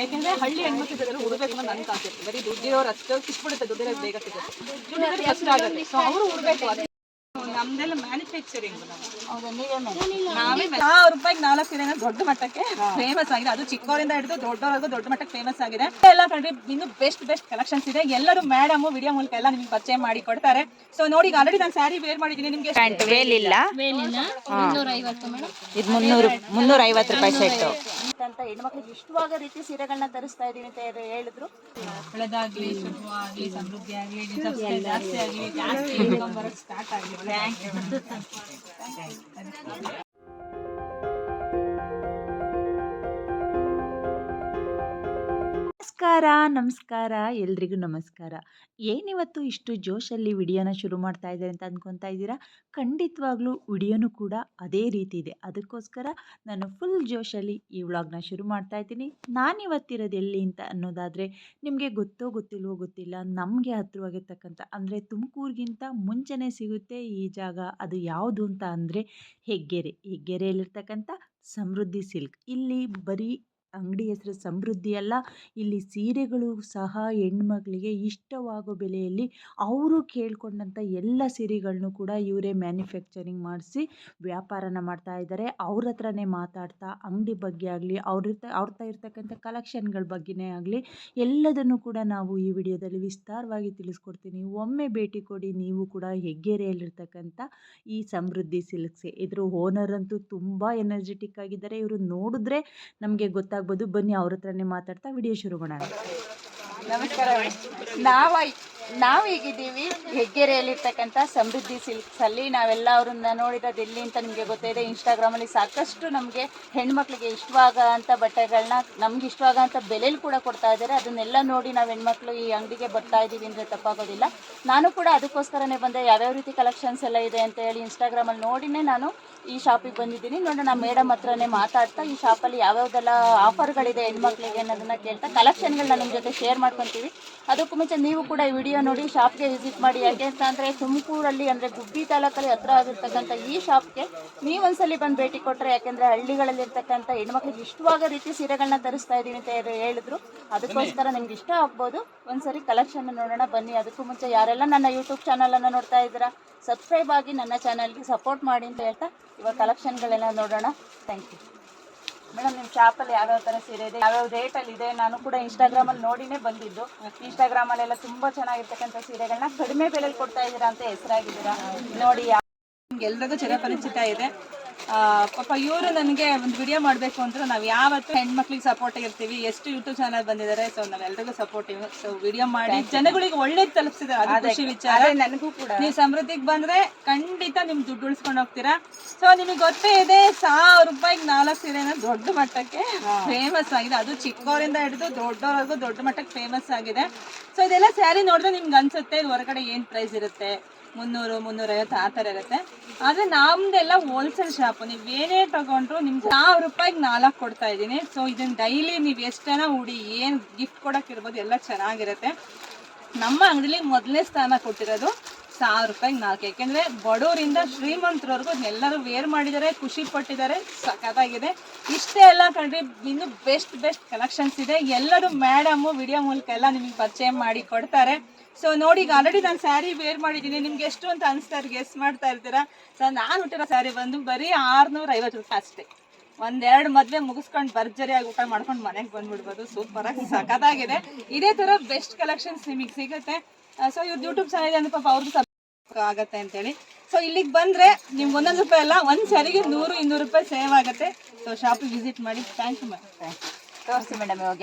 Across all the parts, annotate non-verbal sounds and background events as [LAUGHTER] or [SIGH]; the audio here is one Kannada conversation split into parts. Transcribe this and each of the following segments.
ಯಾಕೆಂದ್ರೆ ಹಳ್ಳಿ ಹೆಣ್ಮಕ್ಳು ಜೊತೆ ಹುಡ್ಬೇಕು ಅಂತ ನನ್ ಕಾನ್ಸೆಪ್ಟ್. ಬರೀ ದುಡ್ಡಿರೋರು ಅಷ್ಟು ಸಿಕ್ಬಿಡುತ್ತೆ ದುಡ್ಡಿರೋದು ಬೇಗ ಸಿಗುತ್ತೆ. ದುಡ್ಡಿರೋದು ಕಷ್ಟ ಆಗುತ್ತೆ. ಸೊ ಅವರು ಹುಡ್ಬೇಕು ಅದೇ ನಮ್ದೆಲ್ಲ ಮ್ಯಾನುಫ್ಯಾಕ್ಚರಿಂಗ್ ನಾವೇ ಸಾವಿರ ರೂಪಾಯಿಗೆ ನಾಲ್ಕು ಸೀರೆ ದೊಡ್ಡ ಮಟ್ಟಕ್ಕೆ ಫೇಮಸ್ ಆಗಿದೆ. ಅದು ಚಿಕ್ಕವರಿಂದ ಹಿಡಿದು ದೊಡ್ಡವರೆಗೂ ದೊಡ್ಡ ಮಟ್ಟಕ್ಕೆ ಫೇಮಸ್ ಆಗಿದೆ. ಎಲ್ಲ ಕಡೆ ಇನ್ನು ಬೆಸ್ಟ್ ಬೆಸ್ಟ್ ಕಲೆಕ್ಷನ್ಸ್ ಇದೆ. ಎಲ್ಲರೂ ಮೇಡಮ್ ವಿಡಿಯೋ ಮೂಲಕ ಎಲ್ಲ ನಿಮ್ಗೆ ಪರಿಚಯ ಮಾಡಿ ಕೊಡ್ತಾರೆ. ಸೊ ನೋಡಿ ಆಲ್ರೆಡಿ ನಾನು ಸ್ಯಾರಿ ವೇರ್ ಮಾಡಿದ್ದೀನಿ. ನಿಮ್ಗೆ ಪ್ಯಾಂಟ್ ವೇಲಿಲ್ಲ ಇಲ್ಲ. ಮುನ್ನೂರ ಐವತ್ತು ಮೇಡಮ್ ಇದು ಮುನ್ನೂರು ಮುನ್ನೂರ ಐವತ್ತು ರೂಪಾಯಿ ಸೆಟ್ಟು ಅಂತ ಹೆಣ್ಮಕ್ಳಿಗೆ ಇಷ್ಟವಾಗೋ ರೀತಿ ಸೀರೆಗಳನ್ನ ತರಿಸ್ತಾ ಇದೀವಿ ಅಂತ ಹೇಳಿ ಹೇಳಿದ್ರು. ಒಳ್ಳೆದಾಗ್ಲಿ ಶುಭವಾಗ್ಲಿ ಸಮೃದ್ಧಿ ಆಗ್ಲಿ ಜಾಸ್ತಿ ಆಗ್ಲಿ ಜಾಸ್ತಿ ಸ್ಟಾರ್ಟ್ ಆಗ್ಲಿ. ಥ್ಯಾಂಕ್ ಯು ನಮಸ್ಕಾರ ನಮಸ್ಕಾರ, ಎಲ್ರಿಗೂ ನಮಸ್ಕಾರ. ಏನಿವತ್ತು ಇಷ್ಟು ಜೋಶಲ್ಲಿ ವಿಡಿಯೋನ ಶುರು ಮಾಡ್ತಾ ಇದ್ದಾರೆ ಅಂತ ಅಂದ್ಕೊತಾ ಇದ್ದೀರಾ? ಖಂಡಿತವಾಗ್ಲೂ ವಿಡಿಯೋನೂ ಕೂಡ ಅದೇ ರೀತಿ ಇದೆ. ಅದಕ್ಕೋಸ್ಕರ ನಾನು ಫುಲ್ ಜೋಶಲ್ಲಿ ಈ ವ್ಲಾಗ್ನ ಶುರು ಮಾಡ್ತಾ ಇದ್ದೀನಿ. ನಾನಿವತ್ತಿರೋದು ಎಲ್ಲಿ ಅಂತ ಅನ್ನೋದಾದರೆ ನಿಮಗೆ ಗೊತ್ತೋ ಗೊತ್ತಿಲ್ವೋ ಗೊತ್ತಿಲ್ಲ, ನಮಗೆ ಹತ್ತಿರವಾಗಿರ್ತಕ್ಕಂಥ ಅಂದರೆ ತುಮಕೂರಿಗಿಂತ ಮುಂಚೆನೇ ಸಿಗುತ್ತೆ ಈ ಜಾಗ. ಅದು ಯಾವುದು ಅಂತ ಅಂದರೆ ಹೆಗ್ಗೆರೆ. ಹೆಗ್ಗೆರೆಯಲ್ಲಿರ್ತಕ್ಕಂಥ ಸಮೃದ್ಧಿ ಸಿಲ್ಕ್. ಇಲ್ಲಿ ಬರೀ ಅಂಗಡಿ ಹೆಸರು ಸಮೃದ್ಧಿ ಅಲ್ಲ. ಇಲ್ಲಿ ಸೀರೆಗಳು ಸಹ ಹೆಣ್ಮಗಳಿಗೆ ಇಷ್ಟವಾಗೋ ಬೆಲೆಯಲ್ಲಿ ಅವರು ಕೇಳ್ಕೊಂಡಂಥ ಎಲ್ಲ ಸೀರೆಗಳನ್ನು ಕೂಡ ಇವರೇ ಮ್ಯಾನುಫ್ಯಾಕ್ಚರಿಂಗ್ ಮಾಡಿಸಿ ವ್ಯಾಪಾರನ ಮಾಡ್ತಾ ಇದ್ದಾರೆ. ಅವ್ರ ಹತ್ರನೇ ಮಾತಾಡ್ತಾ, ಅಂಗಡಿ ಬಗ್ಗೆ ಆಗಲಿ, ಅವ್ರ ಅವ್ರ ಇರ್ತಕ್ಕಂಥ ಕಲೆಕ್ಷನ್ಗಳ ಬಗ್ಗೆನೇ ಆಗಲಿ ಎಲ್ಲದನ್ನು ಕೂಡ ನಾವು ಈ ವಿಡಿಯೋದಲ್ಲಿ ವಿಸ್ತಾರವಾಗಿ ತಿಳಿಸ್ಕೊಡ್ತೀನಿ. ಒಮ್ಮೆ ಭೇಟಿ ಕೊಡಿ, ನೀವು ಕೂಡ ಹೆಗ್ಗೆರೆಯಲ್ಲಿರ್ತಕ್ಕಂಥ ಈ ಸಮೃದ್ಧಿ ಸಿಲ್ಕ್ಸೆ ಇದ್ರ ಓನರ್ ಅಂತೂ ತುಂಬ ಎನರ್ಜೆಟಿಕ್ ಆಗಿದ್ದಾರೆ. ಇವರು ನೋಡಿದ್ರೆ ನಮಗೆ ಗೊತ್ತಾಗ್ಬೋದು ಬನ್ನಿ ಅವ್ರ ಹತ್ರನೇ ಮಾತಾಡ್ತಾ ವಿಡಿಯೋ ಶುರು ಮಾಡೋಣ ನಮಸ್ಕಾರ. ನಾವ ನಾವು ಈಗಿದ್ದೀವಿ ಹೆಗ್ಗೆರೆಯಲ್ಲಿರ್ತಕ್ಕಂಥ ಸಮೃದ್ಧಿ ಸಿಲ್ಕ್ಸ್ ಅಲ್ಲಿ ನಾವೆಲ್ಲ ಅವ್ರನ್ನ ನೋಡಿರೋದು ಎಲ್ಲಿ ಅಂತ ನಿಮಗೆ ಗೊತ್ತಿದೆ. ಇನ್ಸ್ಟಾಗ್ರಾಮ್ ಅಲ್ಲಿ ಸಾಕಷ್ಟು ನಮಗೆ ಹೆಣ್ಮಕ್ಳಿಗೆ ಇಷ್ಟವಾಗ ಅಂತ ಬಟ್ಟೆಗಳನ್ನ ನಮ್ಗೆ ಇಷ್ಟವಾಗ ಅಂತ ಬೆಲೆಲಿ ಕೂಡ ಕೊಡ್ತಾ ಇದ್ದಾರೆ. ಅದನ್ನೆಲ್ಲ ನೋಡಿ ನಾವು ಹೆಣ್ಮಕ್ಳು ಈ ಅಂಗಡಿಗೆ ಬರ್ತಾ ಇದ್ದೀವಿ ಅಂದರೆ ತಪ್ಪಾಗೋದಿಲ್ಲ. ನಾನು ಕೂಡ ಅದಕ್ಕೋಸ್ಕರನೇ ಬಂದೆ. ಯಾವ್ಯಾವ ರೀತಿ ಕಲೆಕ್ಷನ್ಸ್ ಎಲ್ಲ ಇದೆ ಅಂತ ಹೇಳಿ ಇನ್ಸ್ಟಾಗ್ರಾಮಲ್ಲಿ ನೋಡಿನೇ ನಾನು ಈ ಶಾಪಿಗೆ ಬಂದಿದ್ದೀನಿ. ನೋಡೋಣ ಮೇಡಮ್ ಹತ್ರನೇ ಮಾತಾಡ್ತಾ, ಈ ಶಾಪಲ್ಲಿ ಯಾವ್ಯಾವ್ದೆಲ್ಲ ಆಫರ್ಗಳಿದೆ ಹೆಣ್ಮಕ್ಳಿಗೆ ಅನ್ನೋದನ್ನ ಕೇಳ್ತಾ, ಕಲೆಕ್ಷನ್ಗಳನ್ನ ನಿಮ್ಮ ಜೊತೆ ಶೇರ್ ಮಾಡ್ಕೊತೀವಿ. ಅದಕ್ಕೂ ಮುಂಚೆ ನೀವು ಕೂಡ ಈ ವಿಡಿಯೋ ನೋಡಿ ಶಾಪ್ಗೆ ವಿಸಿಟ್ ಮಾಡಿ. ಯಾಕೆ ಅಂತ ಅಂದರೆ, ತುಮಕೂರಲ್ಲಿ ಅಂದರೆ ಗುಬ್ಬಿ ತಾಲೂಕಲ್ಲಿ ಹತ್ರ ಆಗಿರ್ತಕ್ಕಂಥ ಈ ಶಾಪ್ಗೆ ನೀವೊಂದ್ಸಲಿ ಬಂದು ಭೇಟಿ ಕೊಟ್ಟರೆ ಯಾಕೆಂದರೆ ಹಳ್ಳಿಗಳಲ್ಲಿ ಇರ್ತಕ್ಕಂಥ ಹೆಣ್ಮಕ್ಳಿಗೆ ಇಷ್ಟವಾಗೋ ರೀತಿ ಸೀರೆಗಳನ್ನ ತರಿಸ್ತಾ ಇದ್ದೀನಿ ಅಂತ ಹೇಳಿದ್ರು. ಅದಕ್ಕೋಸ್ಕರ ನಿಮ್ಗೆ ಇಷ್ಟ ಆಗ್ಬೋದು. ಒಂದ್ಸರಿ ಕಲೆಕ್ಷನ್ ನೋಡೋಣ, ಬನ್ನಿ. ಅದಕ್ಕೂ ಮುಂಚೆ ಯಾರೆಲ್ಲ ನನ್ನ ಯೂಟ್ಯೂಬ್ ಚಾನಲನ್ನು ನೋಡ್ತಾ ಇದ್ದೀರಾ, ಸಬ್ಸ್ಕ್ರೈಬ್ ಆಗಿ ನನ್ನ ಚಾನಲ್ಗೆ ಸಪೋರ್ಟ್ ಮಾಡಿ ಅಂತ ಹೇಳ್ತಾ ಇವಾಗ ಕಲೆಕ್ಷನ್ಗಳೆಲ್ಲ ನೋಡೋಣ. ಥ್ಯಾಂಕ್ ಯು ಮೇಡಮ್ ನಿಮ್ಮ ಶಾಪಲ್ಲಿ ಯಾವ್ಯಾವ ಥರ ಸೀರೆ ಇದೆ? ಯಾವ್ಯಾವ ರೇಟಲ್ಲಿ ಇದೆ? ನಾನು ಕೂಡ ಇನ್ಸ್ಟಾಗ್ರಾಮಲ್ಲಿ ನೋಡಿನೇ ಬಂದಿದ್ದು. ಇನ್ಸ್ಟಾಗ್ರಾಮಲ್ಲೆಲ್ಲ ತುಂಬ ಚೆನ್ನಾಗಿರ್ತಕ್ಕಂಥ ಸೀರೆಗಳನ್ನ ಕಡಿಮೆ ಬೆಲೆಯಲ್ಲಿ ಕೊಡ್ತಾ ಇದ್ದೀರಾ ಅಂತ ಹೆಸರಾಗಿದ್ದೀರಾ? ನೋಡಿ ಪರಿಚಿತ ಇದೆ. ಪಾಪ ಇವರು ನನಗೆ ಒಂದು ವಿಡಿಯೋ ಮಾಡಬೇಕು ಅಂದ್ರೆ ನಾವು ಯಾವತ್ತು ಹೆಣ್ಮಕ್ಳಿಗೆ ಸಪೋರ್ಟ್ ಇರ್ತೀವಿ ಎಷ್ಟು ಯೂಟ್ಯೂಬ್ ಚಾನಲ್ ಬಂದಿದ್ದಾರೆ ಸೊ ನಾವೆಲ್ಲರಿಗೂ ಸಪೋರ್ಟಿವ್ ಸೊ ವಿಡಿಯೋ ಮಾಡಿ ಜನಗಳಿಗೆ ಒಳ್ಳೇದು ತಲುಪಿಸಿದ್ದಾರೆ ಅದು ಖುಷಿ ವಿಚಾರ. ನನಗೂ ಕೂಡ. ನೀವು ಸಮೃದ್ಧಿಗೆ ಬಂದ್ರೆ ಖಂಡಿತ ನಿಮ್ ದುಡ್ಡು ಉಳಿಸ್ಕೊಂಡು ಹೋಗ್ತೀರಾ. ಸೊ ನಿಮಗೆ ಗೊತ್ತೇ ಇದೆ ಸಾವಿರ ರೂಪಾಯಿಗೆ ನಾಲ್ಕು ಸೀರೆ ದೊಡ್ಡ ಮಟ್ಟಕ್ಕೆ ಫೇಮಸ್ ಆಗಿದೆ. ಅದು ಚಿಕ್ಕವರಿಂದ ಹಿಡಿದು ದೊಡ್ಡವರೆಗೂ ದೊಡ್ಡ ಮಟ್ಟಕ್ಕೆ ಫೇಮಸ್ ಆಗಿದೆ. ಸೊ ಇದೆಲ್ಲ ಸ್ಯಾರಿ ನೋಡಿದ್ರೆ ನಿಮ್ಗೆ ಅನ್ಸುತ್ತೆ ಇದು ಹೊರಗಡೆ ಏನ್ ಪ್ರೈಸ್ ಇರುತ್ತೆ? ಮುನ್ನೂರು ಮುನ್ನೂರೈವತ್ತು ಆ ಥರ ಇರುತ್ತೆ. ಆದರೆ ನಮ್ದೆಲ್ಲ ಹೋಲ್ಸೇಲ್ ಶಾಪು ನೀವು ಏನೇ ತಗೊಂಡ್ರು ನಿಮ್ಗೆ ಸಾವಿರ ರೂಪಾಯಿಗೆ ನಾಲ್ಕು ಕೊಡ್ತಾ ಇದ್ದೀನಿ. ಸೊ ಇದನ್ನ ಡೈಲಿ ನೀವು ಎಷ್ಟನ ಉಡಿ, ಏನು ಗಿಫ್ಟ್ ಕೊಡೋಕ್ಕಿರ್ಬೋದು ಎಲ್ಲ ಚೆನ್ನಾಗಿರುತ್ತೆ. ನಮ್ಮ ಅಂಗಡಿಲಿ ಮೊದಲನೇ ಸ್ಥಾನ ಕೊಟ್ಟಿರೋದು ಸಾವಿರ ರೂಪಾಯಿಗೆ ನಾಲ್ಕು. ಯಾಕೆಂದ್ರೆ ಬಡವರಿಂದ ಶ್ರೀಮಂತರವರೆಗೂ ಎಲ್ಲರೂ ವೇರ್ ಮಾಡಿದ್ದಾರೆ, ಖುಷಿ ಪಟ್ಟಿದ್ದಾರೆ, ಸಖತ್ತಾಗಿದೆ. ಇಷ್ಟೇ ಎಲ್ಲ ಕಂಡ್ರಿ ಇನ್ನು ಬೆಸ್ಟ್ ಬೆಸ್ಟ್ ಕಲೆಕ್ಷನ್ಸ್ ಇದೆ. ಎಲ್ಲರೂ ಮೇಡಮು ವಿಡಿಯೋ ಮೂಲಕ ಎಲ್ಲ ನಿಮಗೆ ಪರಿಚಯ ಮಾಡಿ ಕೊಡ್ತಾರೆ. ಸೊ ನೋಡಿ, ಈಗ ಆಲ್ರೆಡಿ ನಾನು ಸ್ಯಾರಿ ವೇರ್ ಮಾಡಿದ್ದೀನಿ. ನಿಮ್ಗೆ ಎಷ್ಟು ಅಂತ ಅನಿಸ್ತಾ ಇರ್ ಗೆಸ್ ಮಾಡ್ತಾ ಇರ್ತೀರಾ? ಸೊ ನಾನು ಹುಟ್ಟಿರೋ ಸ್ಯಾರಿ ಬಂದು ಬರೀ ಆರುನೂರ ಐವತ್ತು ರೂಪಾಯಿ ಅಷ್ಟೇ. ಒಂದೆರಡು ಮದ್ವೆ ಮುಗಿಸ್ಕೊಂಡು ಭರ್ಜರಿಯಾಗಿ ಊಟ ಮಾಡ್ಕೊಂಡು ಮನೆಗೆ ಬಂದ್ಬಿಡ್ಬೋದು. ಸೂಪರ್ ಆಗಿ ಸಖತ್ತಾಗಿದೆ. ಇದೇ ತರ ಬೆಸ್ಟ್ ಕಲೆಕ್ಷನ್ಸ್ ನಿಮಗೆ ಸಿಗುತ್ತೆ. ಸೊ ಇವ್ರದ್ದು ಯೂಟ್ಯೂಬ್ ಚಾನಲ್ ಅಂದ್ರೆ ಪಾಪ ಅವ್ರದ್ದು ಆಗತ್ತೆ ಅಂತೇಳಿ. ಸೊ ಇಲ್ಲಿಗೆ ಬಂದ್ರೆ ನಿಮ್ಗೆ ಒಂದೊಂದು ರೂಪಾಯಿ ಅಲ್ಲ, ಒಂದು ಸರಿಗೆ ನೂರು, ಇನ್ನೂರು ರೂಪಾಯಿ ಸೇವ್ ಆಗುತ್ತೆ. ಸೊ ಶಾಪಿಗೆ ವಿಸಿಟ್ ಮಾಡಿ. ಥ್ಯಾಂಕ್ ಯು ಮ್ಯಾಮ್ ತೋರಿಸಿ ಮೇಡಮ್ ಇವಾಗ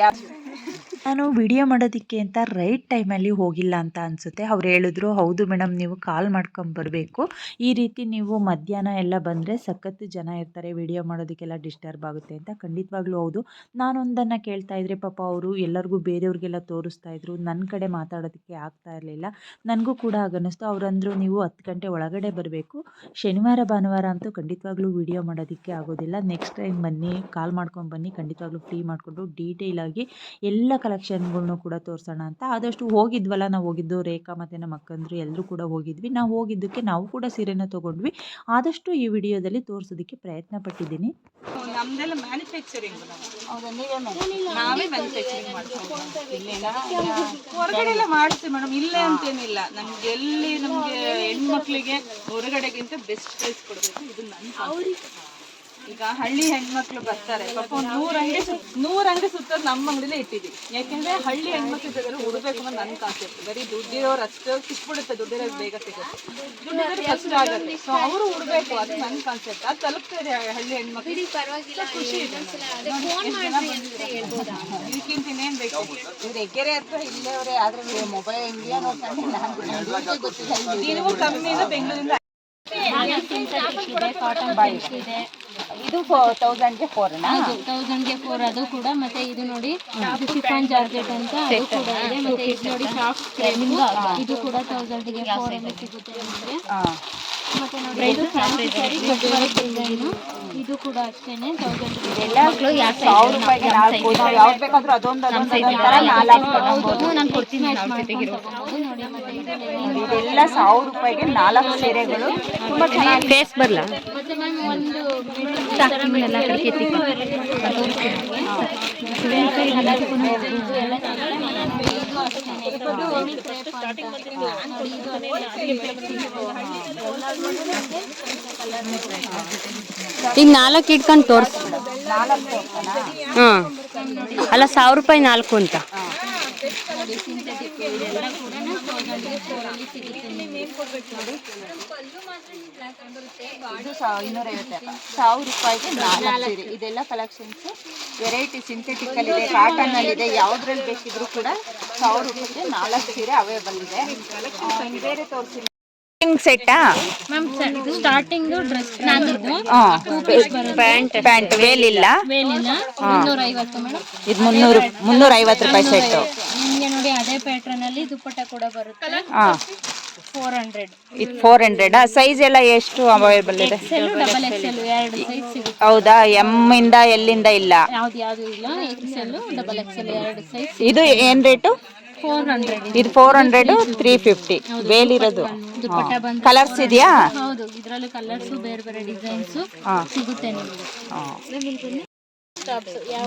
ನಾನು ವಿಡಿಯೋ ಮಾಡೋದಕ್ಕೆ ಅಂತ ರೈಟ್ ಟೈಮಲ್ಲಿ ಹೋಗಿಲ್ಲ ಅಂತ ಅನಿಸುತ್ತೆ. ಅವ್ರು ಹೇಳಿದ್ರು, ಹೌದು ಮೇಡಮ್ ನೀವು ಕಾಲ್ ಮಾಡ್ಕೊಂಬರ್ಬೇಕು ಈ ರೀತಿ ನೀವು ಮಧ್ಯಾಹ್ನ ಎಲ್ಲ ಬಂದರೆ ಸಖತ್ತು ಜನ ಇರ್ತಾರೆ ವಿಡಿಯೋ ಮಾಡೋದಕ್ಕೆಲ್ಲ ಡಿಸ್ಟರ್ಬ್ ಆಗುತ್ತೆ ಅಂತ. ಖಂಡಿತವಾಗ್ಲೂ ಹೌದು. ನಾನೊಂದನ್ನು ಕೇಳ್ತಾ ಇದ್ರೆ ಪಾಪ ಅವರು ಎಲ್ಲರಿಗೂ ಬೇರೆಯವ್ರಿಗೆಲ್ಲ ತೋರಿಸ್ತಾ ಇದ್ರು. ನನ್ನ ಕಡೆ ಮಾತಾಡೋದಕ್ಕೆ ಆಗ್ತಾ ಇರಲಿಲ್ಲ. ನನಗೂ ಕೂಡ ಆಗನ್ನಿಸ್ತು ಅವರಂದ್ರು, ನೀವು ಹತ್ತು ಗಂಟೆ ಒಳಗಡೆ ಬರಬೇಕು. ಶನಿವಾರ, ಭಾನುವಾರ ಅಂತೂ ಖಂಡಿತವಾಗ್ಲೂ ವಿಡಿಯೋ ಮಾಡೋದಕ್ಕೆ ಆಗೋದಿಲ್ಲ. ನೆಕ್ಸ್ಟ್ ಟೈಮ್ ಬನ್ನಿ ಕಾಲ್ ಮಾಡ್ಕೊಂಡು ಬನ್ನಿ. ಖಂಡಿತವಾಗ್ಲೂ ಫ್ರೀ ಮಾಡಿಕೊಂಡು ಡೀಟೇಲ್ ಆಗಿ ಎಲ್ಲ ಕಲೆಕ್ಷನ್ಗಳ್ನು ಕೂಡ ತೋರಿಸೋಣ ಅಂತ. ಆದಷ್ಟು ಹೋಗಿದ್ವಲ್ಲ ನಾವು ಹೋಗಿದ್ದು ರೇಖಾ ಮತ್ತು ನಮ್ಮ ಅಕ್ಕಂದ್ರು ಎಲ್ಲರೂ ಕೂಡ ಹೋಗಿದ್ವಿ. ನಾವು ಹೋಗಿದ್ದಕ್ಕೆ ನಾವು ಕೂಡ ಸೀರೆನ ತೊಗೊಂಡ್ವಿ. ಆದಷ್ಟು ಈ ವಿಡಿಯೋದಲ್ಲಿ ತೋರಿಸೋದಕ್ಕೆ ಪ್ರಯತ್ನ ಪಟ್ಟಿದ್ದೀನಿ. ನಮ್ದೆಲ್ಲ ಮ್ಯಾನುಫ್ಯಾಕ್ಚರಿಂಗ್ ನಾವೇ ಮ್ಯಾನುಫ್ಯಾಕ್ಚರಿಂಗ್ ಮಾಡ್ತೀವಿ. ಹೊರಗಡೆ ಎಲ್ಲ ಮಾಡ್ತೀವಿ ಮೇಡಮ್. ಇಲ್ಲೇ ಅಂತೇನಿಲ್ಲ. ನಮ್ಗೆ ಎಲ್ಲಿ ನಮ್ಗೆ ಹೆಣ್ಮಕ್ಳಿಗೆ ಹೊರಗಡೆಗಿಂತ ಬೆಸ್ಟ್ ಪ್ರೈಸ್ ಕೊಡಬೇಕು. ಇದು ನನ್ನ ಈಗ ಹಳ್ಳಿ ಹೆಣ್ಮಕ್ಳು ಬರ್ತಾರೆ. ಪಾಪ ಒಂದು ನೂರ್ ಅಂಗಡಿ ನೂರ ಅಂಗಡಿ ಸುತ್ತ ನಮ್ಮ ಅಂಗಡಿಲೇ ಇಟ್ಟಿದ್ದೀವಿ. ಯಾಕೆಂದ್ರೆ ಹಳ್ಳಿ ಹೆಣ್ಮಕ್ಳು ಜೊತೆ ಉಡ್ಬೇಕು ಅನ್ನೋ ನನ್ ಕಾನ್ಸೆಪ್ಟ್ ಬರೀ ದುಡ್ಡಿರೋರು ಅಷ್ಟು ಸಿಕ್ಬಿಡುತ್ತೆ ದುಡ್ಡಿರೋದು ಬೇಗ ಸಿಗುತ್ತೆ. ದುಡ್ಡಿರೋರು ಕಷ್ಟ ಆಗುತ್ತೆ. ಸೊ ಅವರು ಉಡ್ಬೇಕು ಅದು ನನ್ನ ಕಾನ್ಸೆಪ್ಟ್ ಅದು ತಲುಪ್ತದೆ ಹಳ್ಳಿ ಹೆಣ್ಮಕ್ಳು. ಖುಷಿ ಇದೆ. ಇದಕ್ಕಿಂತ ಇನ್ನೇನ್ ಬೇಕು? ಇವ್ರು ಹೆಗ್ಗೆರೆ ಹತ್ರ ಇಲ್ಲೇ ಆದ್ರೆ ಮೊಬೈಲ್ ಇಂಡಿಯಾ ನೋಡ್ಕೊಂಡು ನಾನು ಗೊತ್ತಿಲ್ಲ ನೀವು ಕಮ್ಮಿಯಿಂದ ಬೆಂಗಳೂರಿಂದ. ಕಾಟನ್ ಸಿಲ್ಕ್ ಇದೆ. ಇದು ತೌಸಂಡ್ಗೆ ಫೋರ್ ಹೌದು ತೌಸಂಡ್ಗೆ ಫೋರ್ ಅದು ಕೂಡ. ಮತ್ತೆ ಇದು ನೋಡಿ ಇದು ಶಿಫಾನ್ ಜಾರ್ಜೆಟ್ ಅಂತ ಅದು ಕೂಡ ಇದೆ. ಮತ್ತೆ ಇದು ನೋಡಿ ಸಾಫ್ಟ್ ಇದು ಕೂಡ ತೌಸಂಡ್ಗೆ ಫೋರ್ ಅಲ್ಲಿ ಸಿಗುತ್ತೆ ನಿಮಗೆ ಮತ್ತೆ ನೋಡಿ ಇದು ಫ್ಯಾನ್ಸಿ ಸ್ಯಾರಿ ಡಿಸೈನು ಇದು ಕೂಡ ಅಷ್ಟೇನೆ ತೌಸಂಡ್ ಸಾವಿರ ರೂಪಾಯಿಗೆ ನಾಲ್ಕು ನಾವು ಯಾವ್ದು ಬೇಕಾದ್ರೂ ಅದೊಂದು ನಾಲ್ಕು ನಾನು ಕೊಡ್ತೀನಿ ನೋಡಿ ಮತ್ತೆ ಇದೆಲ್ಲ ಸಾವಿರ ರೂಪಾಯಿಗೆ ನಾಲ್ಕು ಸೀರೆಗಳು. ತುಂಬಾ ಚೆನ್ನಾಗಿ ಫೇಸ್ ಬರಲ್ಲ ಮತ್ತೆ ಮ್ಯಾಮ್ ಒಂದು टाकी मिळाला तर ಈಗ ನಾಲ್ಕು ಇಟ್ಕೊಂಡು ತೋರ್ಸು. ಹಾಂ ಅಲ್ಲ ಸಾವಿರ ರೂಪಾಯಿ ನಾಲ್ಕು ಅಂತ. ಇದು ಇನ್ನೂರೈವತ್ತು. ಸಾವಿರ ರೂಪಾಯಿಗೆ ನಾಲ್ಕು ಸೀರೆ. ಇದೆಲ್ಲ ಕಲೆಕ್ಷನ್ಸ್. ವೆರೈಟಿ ಸಿಂಥೆಟಿಕ್ ಅಲ್ಲಿ ಇದೆ. ಕಾಟನ್ ಅಲ್ಲಿ ಇದೆ. ಯಾವ್ದ್ರಲ್ಲಿ ಬೇಕಿದ್ರು ಕೂಡ ಸಾವಿರ ರೂಪಾಯಿಗೆ ನಾಲ್ಕು ಸೀರೆ ಬೇರೆ ತೋರಿಸಿ ಸೆಟ್ಟಾ ಮ್ಯಾಮ್ ಸ್ಟಾರ್ಟಿಂಗ್ ಡ್ರೆಸ್ ಇದು ಪ್ಯಾಂಟ್ ಪ್ಯಾಂಟ್ ವೇಲಿಲ್ಲ? ಮೇಲಿನ ಮುನ್ನೂರ ಐವತ್ತು ಇದು ಮುನ್ನೂರು ಮುನ್ನೂರ ಐವತ್ತು ರೂಪಾಯಿ ಸೆಟ್ಟು ನಿಮ್ಗೆ ನೋಡಿ ಅದೇ ಪ್ಯಾಟ್ರನ್ ಅಲ್ಲಿ ದುಪ್ಪಟ್ಟ ಕೂಡ ಬರುತ್ತೆ. ಹಾಂ. ಫೋರ್ ಹಂಡ್ರೆಡ್ ಇದು ಫೋರ್ ಹಂಡ್ರೆಡಾ ಸೈಜ್ ಎಲ್ಲ ಎಷ್ಟು ಅವೈಲೇಬಲ್ ಇದೆ? ಹೌದಾ? ಎಂ ಇಂದ ಎಲ್ಲಿಂದ ಇಲ್ಲ? ಯಾವ್ದು ಯಾವ್ದು ಇಲ್ಲ ಎಕ್ಸೆಲ್ ಡಬಲ್ ಎಕ್ಸೆಲ್ ಎರಡು ಸೈಜ್ ಇದು ಏನ್ ರೇಟು ಇದು ಫೋರ್ ಹಂಡ್ರೆಡ್ ತ್ರೀ ಫಿಫ್ಟಿ ಬೇಲಿರೋದು ಕಲರ್ಸ್ ಇದೆಯಾ? ಹೌದು ಇದ್ರಲ್ಲೂ ಕಲರ್ಸ್ ಬೇರೆ ಬೇರೆ ಡಿಸೈನ್ಸ್ ಸಿಗುತ್ತೆ ನಿಮಗೆ.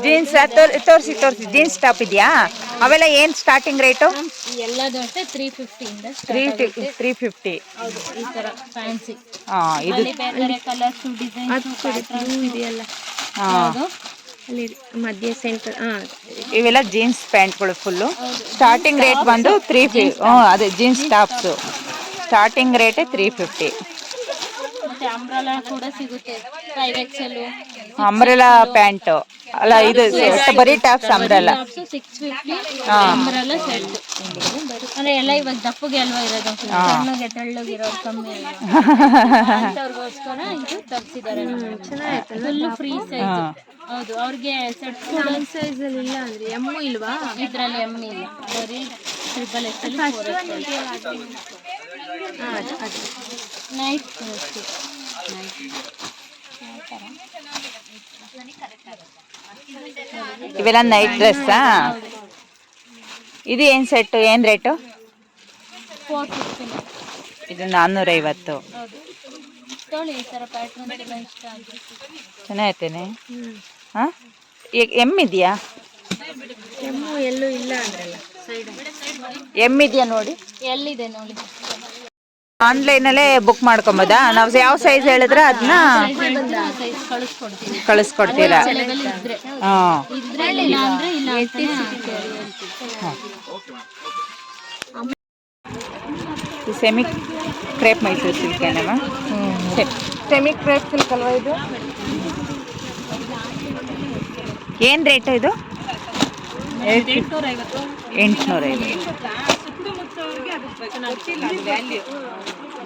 ಜೀನ್ಸ್ ತೋರಿಸಿ ತೋರಿಸಿ. ಜೀನ್ಸ್ ಟಾಪ್ ಇದೆಯಾ? ಅವೆಲ್ಲ ಏನು ಸ್ಟಾರ್ಟಿಂಗ್ ರೇಟು ಎಲ್ಲದು ಅಷ್ಟೇ ತ್ರೀ ಫಿಫ್ಟಿಯಿಂದ ತ್ರೀ ತ್ರೀ ಫಿಫ್ಟಿ ಹೌದು ಈ ತರ ಫ್ಯಾನ್ಸಿ ಹಾಂ ಇದು ಬೇರೆ ಬೇರೆ ಕಲರ್ಸ್ ಡಿಸೈನ್ಸ್ ಇದೆಯಲ್ಲ. ಹಾಂ. ಮಧ್ಯ ಸೆಂಟರ್ ಹಾಂ ಇವೆಲ್ಲ ಜೀನ್ಸ್ ಪ್ಯಾಂಟ್ಗಳು ಫುಲ್ಲು ಸ್ಟಾರ್ಟಿಂಗ್ ರೇಟ್ ಬಂದು ತ್ರೀ ಫಿ ಹ್ಞೂ ಅದೇ ಜೀನ್ಸ್ ಟಾಪ್ಸು ಸ್ಟಾರ್ಟಿಂಗ್ ರೇಟೇ ತ್ರೀ ಫಿಫ್ಟಿ ಮತ್ತೆ ಅಂಬ್ರಲಾ ಕೂಡ ಸಿಗುತ್ತೆ ಫೈವ್ ಎಕ್ಸೆಲ್ ಅಂಬ್ರೆಲಾ ಪ್ಯಾಂಟು ಅಲ್ಲ ಇದು set ಬರೀ tops umbrella six fifty umbrella set ಅಂದ್ರೆ ಎಲ್ಲ ಇವಾಗ ದಪ್ಪಗೆ ಅಲ್ವಾ ಇರೋದು? ಸಣ್ಣಗೆ ಕಮ್ಮಿ [LAUGHS] ಇದು ತರಿಸಿದ್ದಾರೆ ಫುಲ್ ಫ್ರೀ ಸೈಜ್ ಹೌದು ಅವ್ರಿಗೆ ಸೆಟ್ ಸೈಜ್ ಅಲ್ಲಿ ಇಲ್ಲ ಅಂದ್ರೆ ಎಮ್ಮು ಇಲ್ವಾ? ಇದ್ರಲ್ಲಿ ಎಮ್ಮು ಇಲ್ಲ. ಬರೀ ಟ್ರಿಪಲ್ ಎಕ್ಸ್ ನೈಟ್ ಇವೆಲ್ಲ ನೈಟ್ ಡ್ರೆಸ್ಸಾ ಇದು ಏನು ಸೆಟ್ಟು ಏನು ರೇಟು ಇದು ನಾನ್ನೂರೈವತ್ತು ಚೆನ್ನಾಗೈತೇನೆ? ಹಾಂ? ಎಂ ಇದೆಯಾ? ಕೆಮ್ಮು ಎಲ್ಲೂ ಇಲ್ಲ ಅಂದ್ರಲ್ಲ ಎಂ ಇದೆಯಾ ನೋಡಿ? ಎಲ್ಲಿದೆ ನೋಡಿ? ಆನ್ಲೈನಲ್ಲೇ ಬುಕ್ ಮಾಡ್ಕೊಬೋದಾ? ನಾವು ಯಾವ ಸೈಜ್ ಹೇಳಿದ್ರೆ ಅದನ್ನ ಕಳಿಸ್ಕೊಡ್ತೀರಾ. ಹಾಂ. ಸೆಮಿ ಕ್ರೇಪ್ ಮೈಸೂರು ಸಿಲ್ಕ್ ಏನಮ್ಮ ಸೆಮಿ ಕ್ರೇಪ್ ಸಿಲ್ಕ್ ಅಲ್ವಾ ಇದು? ಏನು ರೇಟ್ ಇದು? ಎಂಟುನೂರೈವತ್ತು.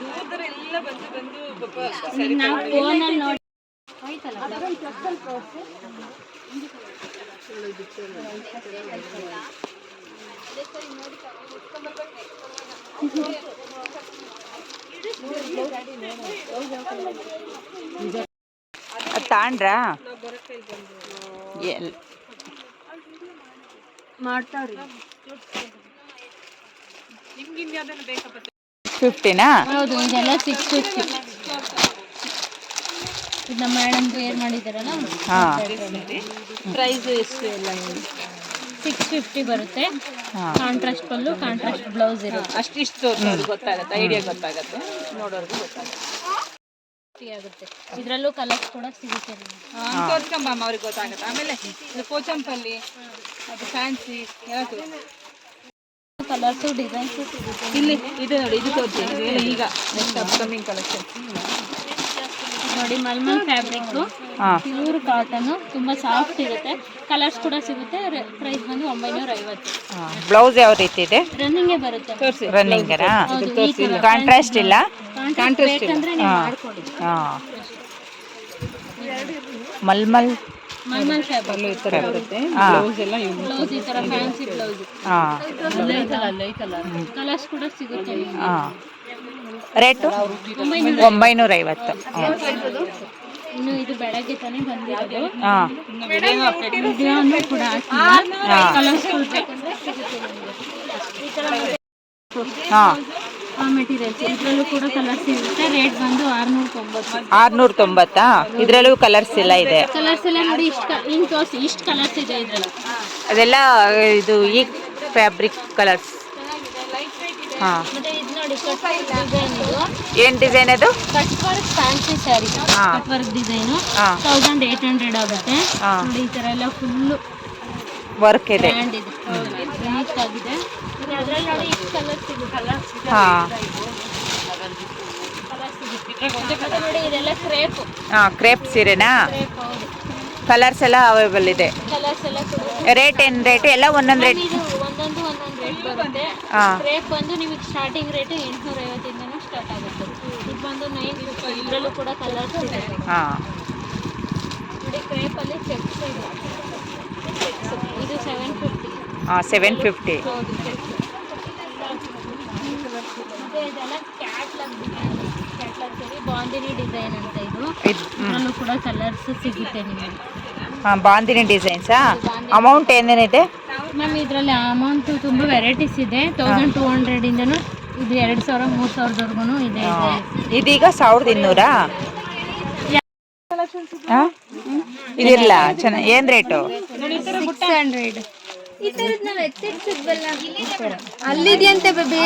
ದೂರದವರೆಲ್ಲ ಬಂದು ತಾಂಡ್ರಾ ಮಾಡ್ತಾವ್ರಿ. ಫಿಫ್ಟಿನಾ? ಹೌದು ಇದೆಲ್ಲ ಸಿಕ್ಸ್ ಫಿಫ್ಟಿ ಇದು ನಮ್ಮ ಮೇಡಮ್ ವೇರ್ ಮಾಡಿದಾರಲ್ಲ? ಹಾಂ. ಪ್ರೈಸ್ ಎಷ್ಟು ಎಲ್ಲ ಸಿಕ್ಸ್ ಫಿಫ್ಟಿ ಬರುತ್ತೆ. ಹಾಂ. ಕಾಂಟ್ರಾಸ್ಟ್ ಪಲ್ಲು ಕಾಂಟ್ರಾಸ್ಟ್ ಬ್ಲೌಸ್ ಇರುತ್ತೆ. ಅಷ್ಟಿಷ್ಟು ಗೊತ್ತಾಗತ್ತೆ ಐಡಿಯಾ ಗೊತ್ತಾಗುತ್ತೆ. ನೋಡೋರ್ಗು ಗೊತ್ತಾಗುತ್ತೆ. ಆಗುತ್ತೆ. ಇದರಲ್ಲೂ ಕಲರ್ಸ್ ಕೂಡ ಸಿಗುತ್ತೆ ತೋರ್ಸ್ಕೊಂಬಮ್ಮ ಅವ್ರಿಗೆ ಗೊತ್ತಾಗುತ್ತೆ. ಆಮೇಲೆ ಇದು ಪೋಚಂಪಲ್ಲಿ ಅದು ಫ್ಯಾನ್ಸಿ ಎಲ್ಲ ಕಲರ್ಸು ಡಿಸೈನ್ಸು ಇಲ್ಲಿ ಇದು ನೋಡಿ ಇದು ತೋರಿಸಿ. ಈಗ ನೆಕ್ಸ್ಟ್ ಅಪ್ಕಮಿಂಗ್ ಕಲೆಕ್ಷನ್ ನೋಡಿ ಮಲ್ಮಲ್ ಫ್ಯಾಬ್ರಿಕ್ ಹಾಂ. ಪ್ಯೂರ್ ಕಾಟನ್ ತುಂಬಾ ಸಾಫ್ಟ್ ಇರುತ್ತೆ. ಕಲರ್ಸ್ ಕೂಡ ಸಿಗುತ್ತೆ. ಪ್ರೈಸ್ ಬಂದು ಒಂಬೈನೂರ ಐವತ್ತು ಹಾಂ. ಬ್ಲೌಸ್ ಯಾವ ರೀತಿ ಇದೆ? ರನ್ನಿಂಗ್ ಬರುತ್ತೆ. ರನ್ನಿಂಗ್ ಕಾಂಟ್ರಾಸ್ಟ್ ಇಲ್ಲ. ಕಾಂಟ್ರಾಸ್ಟ್ ಬೇಕಂದ್ರೆ ನೀವು ಮಾಡ್ಕೊಡಿ ಹಾಂ. ಮಲ್ಮಲ್ ಫ್ಯಾಬ್ರಿಕ್ ಈ ಥರ ಬರುತ್ತೆ ಬ್ಲೌಸ್ ಎಲ್ಲ ಬ್ಲೌಸ್ ಈ ಥರ ಫ್ಯಾನ್ಸಿ ಬ್ಲೌಸ್ ಕಲರ್ಸ್ ಕೂಡ ಸಿಗುತ್ತೆ. ಹಾಂ. ರೇಟು ಒಂಬೈನೂರ ಐವತ್ತು ಹಾಂ. ಇನ್ನು ಇದು ಬೆಳಗ್ಗೆ ತಾನೇ ಬಂದಿರೋದು. ಹಾಂ. ಕೂಡ ಕಲರ್ಸ್ ಹಾಂ. ಮೆಟೀರಿಯಲ್ಸ್ ಇದರಲ್ಲೂ ಕೂಡ ಕಲರ್ಸ್ ಇರುತ್ತೆ. ರೇಟ್ ಬಂದು ಆರ್ನೂರ ತೊಂಬತ್ತು ಆರುನೂರ ತೊಂಬತ್ತಾ ಇದರಲ್ಲೂ ಕಲರ್ಸ್ ಎಲ್ಲ ಇದೆ. ಕಲರ್ಸ್ ಎಲ್ಲ ನೋಡಿ ಇಷ್ಟು. ಇನ್ ತೋರಿಸಿ ಇಷ್ಟು ಕಲರ್ಸ್ ಇದೆ ಇದರಲ್ಲಿ. ಅದೆಲ್ಲ ಇದು ಈ ಫ್ಯಾಬ್ರಿಕ್ ಕಲರ್ಸ್ ಹಾಂ. ಮತ್ತೆ ಇದು ನೋಡಿ ಡಿಸೈನ್ ಇದು. ಏನು ಡಿಸೈನ್ ಅದು? Cut work fancy sari. Cut work design ಹಾಂ. ತೌಸಂಡ್ ಏಟ್ ಹಂಡ್ರೆಡ್ ಆಗುತ್ತೆ. ಹಾ. ನೋಡಿ ಈ ಥರ ಎಲ್ಲ ಫುಲ್ಲು ವರ್ಕ್ ಇದೆ. ಬ್ರ್ಯಾಂಡ್ ಇದೆ. ಯುನೀಕ್ ಆಗಿದೆ. ಮತ್ತೆ ಅದ್ರಲ್ಲಿ ನೋಡಿ ಇಷ್ಟು ಕಲರ್ ಸಿಗುತ್ತಲ್ಲ? ಹಾಂ. ಕಲರ್ ಸಿಗುತ್ತೆ ನೋಡಿ ಇದೆಲ್ಲ ಕ್ರೇಪ್ ಹಾಂ ಕ್ರೇಪ್ ಸೀರೆನಾ? ಕಲರ್ಸ್ ಎಲ್ಲ ಅವೈಲಬಲ್ ಇದೆ. ಕಲರ್ಸ್ ಎಲ್ಲ ರೇಟ್ ಏನ್ ರೇಟ್ ಎಲ್ಲ ಒಂದೊಂದು ರೇಟ್ ಒಂದೊಂದು ಒಂದೊಂದು ರೇಟ್ ಬರುತ್ತೆ. ಕ್ರೇಪ್ ಬಂದು ನಿಮಗೆ ಸ್ಟಾರ್ಟಿಂಗ್ ರೇಟ್ ಎಂಟುನೂರ ಐವತ್ತಿಂದನೂ ಸ್ಟಾರ್ಟ್ ಆಗುತ್ತೆ. ಇದು ಬಂದು ನೈನ್ ಫಿಫ್ಟಿ ಇದರಲ್ಲೂ ಕೂಡ ಕಲರ್ಸ್ ಇದೆ ಹಾಂ. ನೋಡಿ ಕ್ರೇಪಲ್ಲಿ ಚೆಕ್ಸ್ ಇದೆ. ಇದು ಸೆವೆನ್ ಫಿಫ್ಟಿ ಹಾಂ ಸೆವೆನ್ ಫಿಫ್ಟಿ ಹೌದು ಚೆಕ್ಸ್ ಮತ್ತೆ ಇದೆಲ್ಲ ಕ್ಯಾಟ್ಲಾಗ್ ಡಿಸೈನ್ ಬಾಂದಿನಿ ಡಿಸೈನ್ ಅಂತ ಇದು ಇದು ಕೂಡ ಕಲರ್ಸ್ ಸಿಗುತ್ತೆ ನಿಮಗೆ ಹಾಂ ಬಾಂದಿನಿ ಡಿಸೈನ್ಸಾ ಅಮೌಂಟ್ ಏನೇನಿದೆ? ಮ್ಯಾಮ್ ಇದರಲ್ಲಿ ಅಮೌಂಟ್ ತುಂಬ ವೆರೈಟೀಸ್ ಇದೆ. ತೌಸಂಡ್ ಟೂ ಹಂಡ್ರೆಡಿಂದನೂ ಇದು ಎರಡು ಸಾವಿರ ಮೂರು ಸಾವಿರದವರೆಗೂ ಇದೆ. ಇದೆ ಇದೀಗ ಸಾವಿರದ ಇನ್ನೂರಾ? ಹಾಂ. ಇದಿಲ್ಲ ಚೆನ್ನಾಗಿ ಏನು ರೇಟು ಸಿಕ್ಸ್ ಹಂಡ್ರೆಡ್ ಅಲ್ಲಿದೆಯಂತೆ ಬೇಬಿ?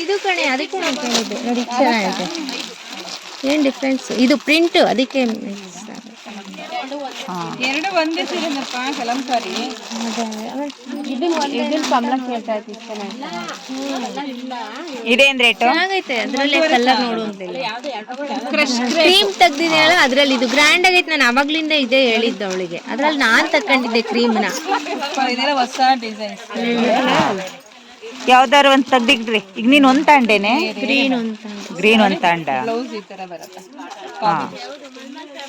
ಇದು ಕಣೆ ಅದಕ್ಕೆ ಕೇಳಿದ್ದೆ. ನೋಡಿ ಚೆನ್ನಾಗಿದೆ ಏನು ಡಿಫ್ರೆನ್ಸ್ ಇದು ಪ್ರಿಂಟ್ ಅದಕ್ಕೆ ಎರಡು ಒಂದೇ ಸೀರೆನಪ್ಪ ಕಲಂಕಾರಿ. ಇದೇನು ರೇಟು? ಚೆನ್ನಾಗೈತೆ ಅದರಲ್ಲಿ ಕಲರ್ ಕ್ರೀಮ್ ತೆಗ್ದಿದೆಯಲ್ಲ ಅದ್ರಲ್ಲಿ ಇದು ಗ್ರ್ಯಾಂಡ್ ಆಗೈತೆ ನಾನು ಅವಾಗ್ಲಿಂದ ಇದೇ ಹೇಳಿದ್ದೆ ಅವಳಿಗೆ. ಅದ್ರಲ್ಲಿ ನಾನು ತಕೊಂಡಿದ್ದೆ ಕ್ರೀಮ್ನ ಇದೆಲ್ಲ ಹೊಸ ಡಿಸೈನ್ಸ್ ಯಾವ್ದಾರು ಒಂದು ತೆಗ್ದಿಡ್ರಿ. ಈಗ ನೀನು ಒಂದು ತಾಂಡೇನೆ? ಗ್ರೀನ್ ಒಂದ್ ಗ್ರೀನ್ ಒಂದು ತಾಂಡ. ಬ್ಲೌಸ್ ಈ ತರ ಬರುತ್ತೆ. ಹಾಂ.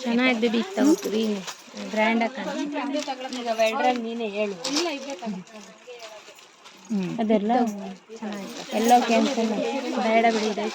ಚೆನ್ನಾಗಿದೆ ಇತ್ತು ಗ್ರೀನ್ ಗ್ರ್ಯಾಂಡ್ ಆಗಿ ಈಗ ವೆಲ್ಡ್ರಲ್ಲಿ ನೀನೇ ಹೇಳು. ಅದೆಲ್ಲ ಚೆನ್ನಾಗಿದೆ ಎಲ್ಲೋ ಕ್ಯಾನ್ಸಲ್ ಬೇಡ ಬಿಡಿ ಇದೆ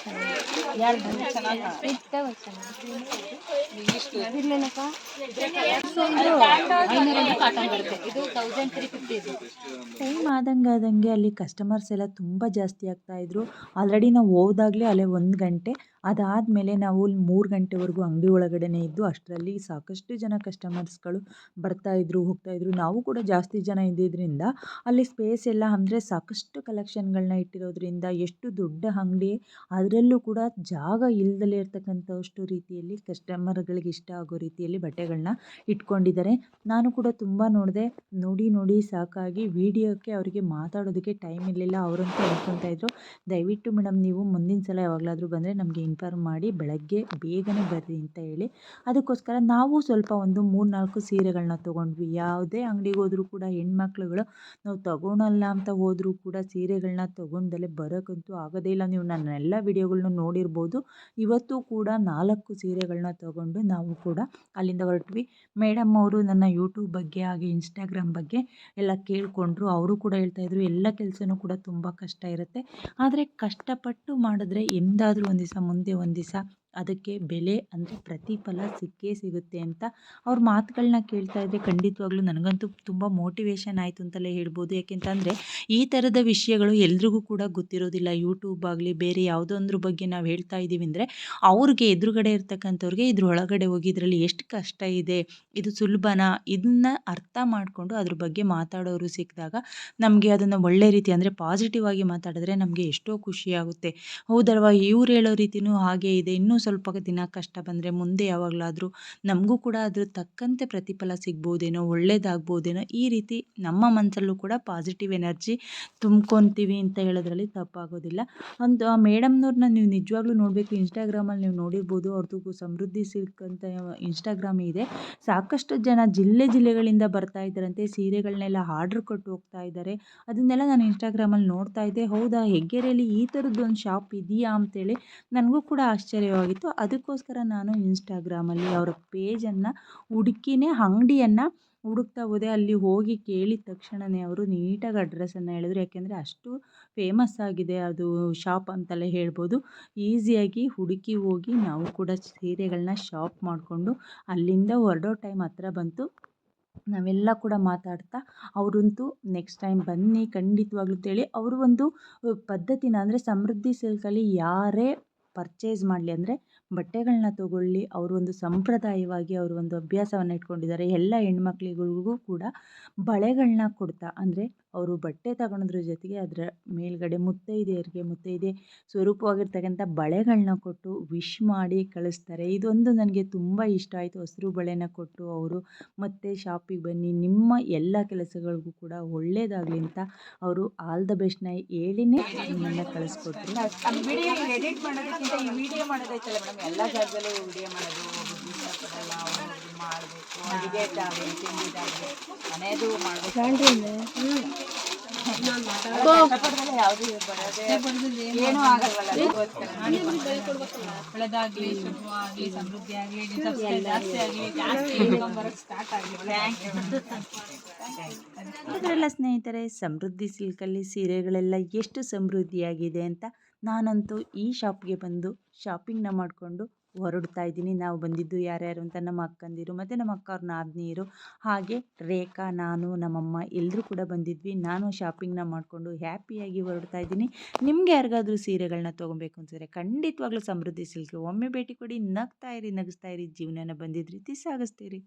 ಟೈಮ್ ಆದಂಗೆ ಆದಂಗೆ ಅಲ್ಲಿ ಕಸ್ಟಮರ್ಸ್ ಎಲ್ಲ ತುಂಬ ಜಾಸ್ತಿ ಆಗ್ತಾ ಇದ್ರು. ಆಲ್ರೆಡಿ ನಾವು ಹೋದಾಗಲೇ ಅಲ್ಲೇ ಒಂದು ಗಂಟೆ ಅದಾದಮೇಲೆ ನಾವು ಮೂರು ಗಂಟೆವರೆಗೂ ಅಂಗಡಿ ಒಳಗಡೆನೇ ಇದ್ದು ಅಷ್ಟರಲ್ಲಿ ಸಾಕಷ್ಟು ಜನ ಕಸ್ಟಮರ್ಸ್ಗಳು ಬರ್ತಾಯಿದ್ರು ಹೋಗ್ತಾಯಿದ್ರು ನಾವು ಕೂಡ ಜಾಸ್ತಿ ಜನ ಇದ್ದಿದ್ದರಿಂದ ಅಲ್ಲಿ ಸ್ಪೇಸ್ ಎಲ್ಲ ಅಂದರೆ ಸಾಕಷ್ಟು ಕಲೆಕ್ಷನ್ಗಳನ್ನ ಇಟ್ಟಿರೋದ್ರಿಂದ ಎಷ್ಟು ದೊಡ್ಡ ಅಂಗಡಿ, ಅದರಲ್ಲೂ ಕೂಡ ಜಾಗ ಇಲ್ದಲೇ ಇರ್ತಕ್ಕಂಥಷ್ಟು ರೀತಿಯಲ್ಲಿ ಕಸ್ಟಮರ್ಗಳಿಗೆ ಇಷ್ಟ ಆಗೋ ರೀತಿಯಲ್ಲಿ ಬಟ್ಟೆಗಳನ್ನ ಇಟ್ಕೊಂಡಿದ್ದಾರೆ. ನಾನು ಕೂಡ ತುಂಬ ನೋಡಿದೆ, ನೋಡಿ ನೋಡಿ ಸಾಕಾಗಿ ವಿಡಿಯೋಕ್ಕೆ ಅವರಿಗೆ ಮಾತಾಡೋದಕ್ಕೆ ಟೈಮ್ ಇರಲಿಲ್ಲ, ಅವರಂತೂ ಅನ್ಕೊತಾ ಇದ್ರು. ದಯವಿಟ್ಟು ಮೇಡಮ್, ನೀವು ಮುಂದಿನ ಸಲ ಯಾವಾಗಲಾದರೂ ಬಂದರೆ ನಮಗೆ ಇನ್ಫಾರ್ಮ್ ಮಾಡಿ ಬೆಳಗ್ಗೆ ಬೇಗನೆ ಬರ್ರಿ ಅಂತ ಹೇಳಿ, ಅದಕ್ಕೋಸ್ಕರ ನಾವು ಸ್ವಲ್ಪ ಒಂದು ಮೂರು ನಾಲ್ಕು ಸೀರೆಗಳನ್ನ ತೊಗೊಂಡ್ವಿ. ಯಾವುದೇ ಅಂಗಡಿಗೆ ಹೋದರೂ ಕೂಡ ಹೆಣ್ಮಕ್ಳುಗಳು ನಾವು ತೊಗೊಳಲ್ಲ ಅಂತ ಹೋದರೂ ಕೂಡ ಸೀರೆಗಳನ್ನ ತೊಗೊಂಡಲ್ಲೇ ಬರೋಕ್ಕಂತೂ ಆಗೋದೇ ಇಲ್ಲ. ನೀವು ನನ್ನ ಎಲ್ಲ ವಿಡಿಯೋಗಳನ್ನ ನೋಡಿರ್ಬೋದು. ಇವತ್ತು ಕೂಡ ನಾಲ್ಕು ಸೀರೆಗಳನ್ನ ತೊಗೊಂಡು ನಾವು ಕೂಡ ಅಲ್ಲಿಂದ ಹೊರಟ್ವಿ. ಮೇಡಮ್ ಅವರು ನನ್ನ ಯೂಟ್ಯೂಬ್ ಬಗ್ಗೆ ಹಾಗೆ ಇನ್ಸ್ಟಾಗ್ರಾಮ್ ಬಗ್ಗೆ ಎಲ್ಲ ಕೇಳಿಕೊಂಡ್ರು. ಅವರು ಕೂಡ ಹೇಳ್ತಾಯಿದ್ರು ಎಲ್ಲ ಕೆಲಸನೂ ಕೂಡ ತುಂಬ ಕಷ್ಟ ಇರುತ್ತೆ. ಆದರೆ ಕಷ್ಟಪಟ್ಟು ಮಾಡಿದ್ರೆ ಎಂದಾದರೂ ಒಂದು ದಿವಸ ಮುಂದೆ ಒಂದು ದಿವಸ ಅದಕ್ಕೆ ಬೆಲೆ ಅಂದರೆ ಪ್ರತಿಫಲ ಸಿಕ್ಕೇ ಸಿಗುತ್ತೆ ಅಂತ ಅವ್ರ ಮಾತುಗಳನ್ನ ಕೇಳ್ತಾ ಇದ್ದರೆ ಖಂಡಿತವಾಗ್ಲೂ ನನಗಂತೂ ತುಂಬ ಮೋಟಿವೇಶನ್ ಆಯಿತು ಅಂತಲೇ ಹೇಳ್ಬೋದು. ಯಾಕೆಂತಂದರೆ ಈ ಥರದ ವಿಷಯಗಳು ಎಲ್ರಿಗೂ ಕೂಡ ಗೊತ್ತಿರೋದಿಲ್ಲ. ಯೂಟ್ಯೂಬ್ ಆಗಲಿ, ಬೇರೆ ಯಾವುದೋ ಒಂದ್ರ ಬಗ್ಗೆ ನಾವು ಹೇಳ್ತಾ ಇದ್ದೀವಿ ಅಂದರೆ ಅವ್ರಿಗೆ ಎದುರುಗಡೆ ಇರ್ತಕ್ಕಂಥವ್ರಿಗೆ ಇದ್ರ ಒಳಗಡೆ ಹೋಗಿ ಇದರಲ್ಲಿ ಎಷ್ಟು ಕಷ್ಟ ಇದೆ, ಇದು ಸುಲಭನ ಇದನ್ನ ಅರ್ಥ ಮಾಡಿಕೊಂಡು ಅದ್ರ ಬಗ್ಗೆ ಮಾತಾಡೋರು ಸಿಕ್ಕಿದಾಗ ನಮಗೆ ಅದನ್ನು ಒಳ್ಳೆ ರೀತಿ ಅಂದರೆ ಪಾಸಿಟಿವ್ ಆಗಿ ಮಾತಾಡಿದ್ರೆ ನಮಗೆ ಎಷ್ಟೋ ಖುಷಿಯಾಗುತ್ತೆ ಹೌದಲ್ವಾ? ಇವ್ರು ಹೇಳೋ ರೀತಿಯೂ ಹಾಗೆ ಇದೆ. ಇನ್ನೂ ಸ್ವಲ್ಪ ದಿನ ಕಷ್ಟ ಬಂದರೆ ಮುಂದೆ ಯಾವಾಗಲಾದರೂ ನಮಗೂ ಕೂಡ ಅದ್ರ ತಕ್ಕಂತೆ ಪ್ರತಿಫಲ ಸಿಗ್ಬೋದೇನೋ, ಒಳ್ಳೇದಾಗ್ಬೋದೇನೋ ಈ ರೀತಿ ನಮ್ಮ ಮನಸ್ಸಲ್ಲೂ ಕೂಡ ಪಾಸಿಟಿವ್ ಎನರ್ಜಿ ತುಂಬ್ಕೊತೀವಿ ಅಂತ ಹೇಳೋದ್ರಲ್ಲಿ ತಪ್ಪಾಗೋದಿಲ್ಲ. ಒಂದು ಆ ಮೇಡಮ್ನವ್ರನ್ನ ನೀವು ನಿಜವಾಗ್ಲೂ ನೋಡಬೇಕು ಇನ್ಸ್ಟಾಗ್ರಾಮಲ್ಲಿ ನೀವು ನೋಡಿರ್ಬೋದು ಅವ್ರದ್ದು ಸಮೃದ್ಧಿ ಸಿಕ್ಕಂಥ ಇನ್ಸ್ಟಾಗ್ರಾಮ್ ಇದೆ. ಸಾಕಷ್ಟು ಜನ ಜಿಲ್ಲೆ ಜಿಲ್ಲೆಗಳಿಂದ ಬರ್ತಾ ಇದ್ದಾರಂತೆ ಸೀರೆಗಳನ್ನೆಲ್ಲ ಆರ್ಡ್ರ್ ಕೊಟ್ಟು ಹೋಗ್ತಾ ಇದ್ದಾರೆ. ಅದನ್ನೆಲ್ಲ ನಾನು ಇನ್ಸ್ಟಾಗ್ರಾಮಲ್ಲಿ ನೋಡ್ತಾ ಇದ್ದೆ. ಹೌದಾ ಹೆಗ್ಗೆರೆಯಲ್ಲಿ ಈ ಥರದ್ದೊಂದು ಶಾಪ್ ಇದೆಯಾ ಅಂತೇಳಿ ನನಗೂ ಕೂಡ ಆಶ್ಚರ್ಯವಾಗಿತ್ತು ಅದಕ್ಕೋಸ್ಕರ ನಾನು ಇನ್ಸ್ಟಾಗ್ರಾಮಲ್ಲಿ ಅವರ ಪೇಜನ್ನು ಹುಡುಕಿನೇ ಅಂಗಡಿಯನ್ನು ಹುಡುಕ್ತಾ ಹೋದೆ. ಅಲ್ಲಿ ಹೋಗಿ ಕೇಳಿದ ತಕ್ಷಣವೇ ಅವರು ನೀಟಾಗಿ ಅಡ್ರೆಸ್ಸನ್ನು ಹೇಳಿದ್ರು. ಯಾಕೆಂದರೆ ಅಷ್ಟು ಫೇಮಸ್ ಆಗಿದೆ ಅದು ಶಾಪ್ ಅಂತಲೇ ಹೇಳ್ಬೋದು. ಈಸಿಯಾಗಿ ಹುಡುಕಿ ಹೋಗಿ ನಾವು ಕೂಡ ಸೀರೆಗಳನ್ನ ಶಾಪ್ ಮಾಡಿಕೊಂಡು ಅಲ್ಲಿಂದ ಹೊರಡೋ ಟೈಮ್ ಹತ್ರ ಬಂತು. ನಾವೆಲ್ಲ ಕೂಡ ಮಾತಾಡ್ತಾ, ಅವರಂತೂ ನೆಕ್ಸ್ಟ್ ಟೈಮ್ ಬನ್ನಿ ಖಂಡಿತವಾಗ್ಲೂ ಅಂತೇಳಿ ಅವರು ಒಂದು ಪದ್ಧತಿನ ಅಂದರೆ ಸಮೃದ್ಧಿ ಸಿಲ್ಕಲ್ಲಿ ಯಾರೇ ಪರ್ಚೇಸ್ ಮಾಡಲಿ ಅಂದರೆ ಬಟ್ಟೆಗಳನ್ನ ತಗೊಳ್ಳಿ, ಅವರು ಒಂದು ಸಂಪ್ರದಾಯವಾಗಿ ಅವರು ಒಂದು ಅಭ್ಯಾಸವನ್ನು ಇಟ್ಕೊಂಡಿದ್ದಾರೆ. ಎಲ್ಲ ಹೆಣ್ಮಕ್ಳಿಗಳಿಗೂ ಕೂಡ ಬಳೆಗಳನ್ನ ಕೊಡ್ತಾ, ಅಂದರೆ ಅವರು ಬಟ್ಟೆ ತಗೊಳೋದ್ರ ಜೊತೆಗೆ ಅದರ ಮೇಲ್ಗಡೆ ಮುತ್ತೈದೆಯರಿಗೆ ಮುತ್ತೈದೆ ಸ್ವರೂಪವಾಗಿರ್ತಕ್ಕಂಥ ಬಳೆಗಳನ್ನ ಕೊಟ್ಟು ವಿಶ್ ಮಾಡಿ ಕಳಿಸ್ತಾರೆ. ಇದೊಂದು ನನಗೆ ತುಂಬ ಇಷ್ಟ ಆಯಿತು. ಹಸಿರು ಬಳೆನ ಕೊಟ್ಟು ಅವರು ಮತ್ತೆ ಶಾಪಿಗೆ ಬನ್ನಿ. ನಿಮ್ಮ ಎಲ್ಲ ಕೆಲಸಗಳಿಗೂ ಕೂಡ ಒಳ್ಳೆಯದಾಗಲಿ ಅಂತ ಅವರು ಆಲ್ ದ ಬೆಸ್ಟ್ನ ಹೇಳಿನೇ ನಿಮ್ಮನ್ನು ಕಳಿಸ್ಕೊಟ್ರು ವಿಡಿಯೋ ಮಾಡೋದಕ್ಕಿಂತ ಈ ವಿಡಿಯೋ ಮಾಡೋದೈತಲ್ಲ ಮೇಡಮ್. ಎಲ್ಲ ಜಾಗದಲ್ಲೂ ವಿಡಿಯೋ ಮಾಡೋದು. ಮಾಡಬೇಕು ಶುಭವಾಗ್ಲಿ ಸಮೃದ್ಧಿ ಆಗ್ಲಿ ಜಾಸ್ತಿ ಆಗ್ಲಿ ಜಾಸ್ತಿ ಸ್ಟಾರ್ಟ್ ಆಗ್ಲಿ ಅದರಲ್ಲ ಸ್ನೇಹಿತರೆ, ಸಮೃದ್ಧಿ ಸಿಲ್ಕಲ್ಲಿ ಸೀರೆಗಳೆಲ್ಲ ಎಷ್ಟು ಸಮೃದ್ಧಿಯಾಗಿದೆ ಅಂತ ನಾನಂತೂ ಈ ಶಾಪ್ಗೆ ಬಂದು ಶಾಪಿಂಗ್ನ ಮಾಡಿಕೊಂಡು ಹೊರಡ್ತಾ ಇದ್ದೀನಿ. ನಾವು ಬಂದಿದ್ದು ಯಾರ್ಯಾರು ಅಂತ ನಮ್ಮ ಅಕ್ಕಂದಿರು, ಮತ್ತು ನಮ್ಮ ಅಕ್ಕ ಅವ್ರ ನಾದಿನಿಯರು, ಹಾಗೆ ರೇಖಾ, ನಾನು, ನಮ್ಮಮ್ಮ ಎಲ್ಲರೂ ಕೂಡ ಬಂದಿದ್ವಿ. ನಾನು ಶಾಪಿಂಗ್ನ ಮಾಡಿಕೊಂಡು ಹ್ಯಾಪಿಯಾಗಿ ಹೊರಡ್ತಾ ಇದ್ದೀನಿ. ನಿಮಗೆ ಯಾರಿಗಾದ್ರೂ ಸೀರೆಗಳನ್ನ ತೊಗೊಬೇಕು ಅನಿಸಿದ್ರೆ ಖಂಡಿತವಾಗ್ಲೂ ಸಮೃದ್ಧಿ ಸಿಲ್ಕ್ಗೆ ಒಮ್ಮೆ ಭೇಟಿ ಕೊಡಿ. ನಗ್ತಾ ಇರಿ, ನಗಿಸ್ತಾ ಇರಿ. ಜೀವನನ ಬಂದಿದ್ದ ರೀತಿ ಸಾಗಿಸ್ತೀರಿ.